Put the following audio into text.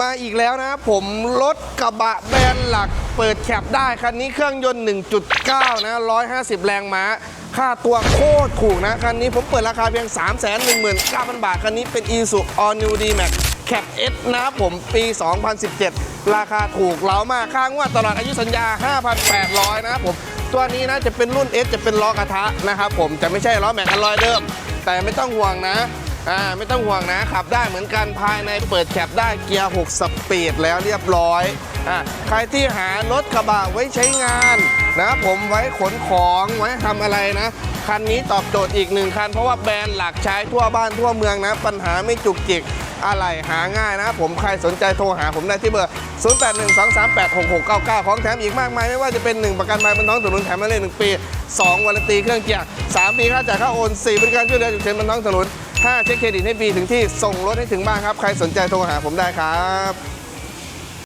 มาอีกแล้วนะผมรถกระบะแบรนด์หลักเปิดแคปได้ คันนี้เครื่องยนต์ 1.9 นะ 150 แรงม้า ค่าตัวโคตรถูกนะ คันนี้ผมเปิดราคาเพียง 319,000 บาท คันนี้เป็น i s u All New D-Max Cap S นะผมปี 2017 ราคาถูกเล้ามากค่างวดตลอดอายุสัญญา 5,800 นะผมตัวนี้นะจะเป็นรุ่น S จะเป็นล้อกระทะนะครับผมจะไม่ใช่ล้อแม็กอลลอยเดิม แต่ไม่ต้องห่วงนะ อ่าไม่ต้องห่วงนะขับได้เหมือนกันภายในเปิดแคปได้เกียร์ 6 สปีดแล้วเรียบร้อยอ่าใครที่หารถกระบะไว้ใช้งานนะผมไว้ขนของไว้ทำอะไรนะคันนี้ตอบโจทย์อีกหนึ่งคัน เพราะว่าแบรนด์หลักใช้ทั่วบ้านทั่วเมืองนะ ปัญหาไม่จุกจิกอะไรหาง่ายนะ ผมใครสนใจโทรหาผมได้ที่เบอร์ 0812386699 ของแถมอีกมากมาย ไม่ว่าจะเป็น 1 ประกันภัยบนท้องถนนแถมมาเลย 1 ปี 2 วันตีเครื่องเกียร์ 3 ปีค่าจ่ายค่าโอน 4 บริการช่วยเหลือฉุกเฉินบนท้องถนน 5 เช็คเครดิตให้ฟรีถึงที่ส่งรถให้ถึงบ้านครับ ใครสนใจโทรหาผมได้ครับ